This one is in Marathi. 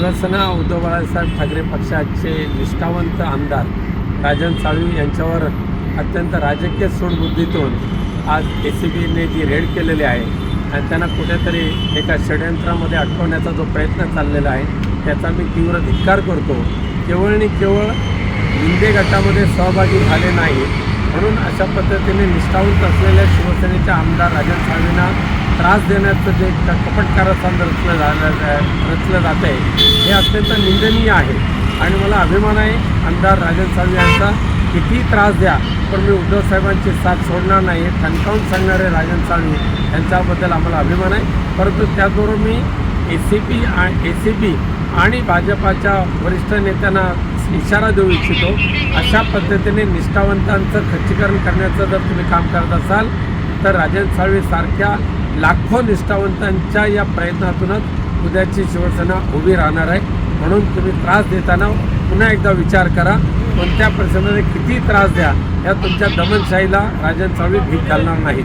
शिवसेना उद्धव बाळासाहेब ठाकरे पक्षाचे निष्ठावंत आमदार राजन साळवी यांच्यावर अत्यंत राजकीय सोडबुद्धीतून आज ए सी बीने जी रेड केलेली आहे आणि त्यांना कुठेतरी एका षडयंत्रामध्ये अटकवण्याचा जो प्रयत्न चाललेला आहे त्याचा मी तीव्र धिक्कार करतो. केवळ आणि केवळ लिंदे गटामध्ये सहभागी झाले नाही. म्हणून अशा पद्धतीने निष्ठावंत असलेल्या शिवसेनेच्या आमदार राजन साळवींना त्रास देण्याचं जे क- रचलं झालं रचलं जात आहे हे अत्यंत निंदनीय आहे. आणि मला अभिमान आहे आमदार राजन साळवी यांचा किती त्रास द्या पण मी उद्धव साहेबांची साथ सोडणार नाही हे ठणकावून सांगणारे राजन साळवी यांच्याबद्दल आम्हाला अभिमान आहे. परंतु त्याचबरोबर मी A C P A C B आणि भाजपाच्या वरिष्ठ नेत्यांना इशारा देऊ इच्छितो. अशा पद्धतीने निष्ठावंतांचं खच्चीकरण करण्याचं जर तुम्ही काम करत असाल तर राजन साळवी सारख्या लाखो निष्ठावंतांच्या या प्रयत्नातूनच उद्याची शिवसेना उभी राहणार आहे. म्हणून तुम्ही त्रास देताना पुन्हा एकदा विचार करा. कोणत्या प्रसंगाने किती त्रास द्या या तुमच्या दमनशाहीला राजन साळवी भीक घालणार नाहीत.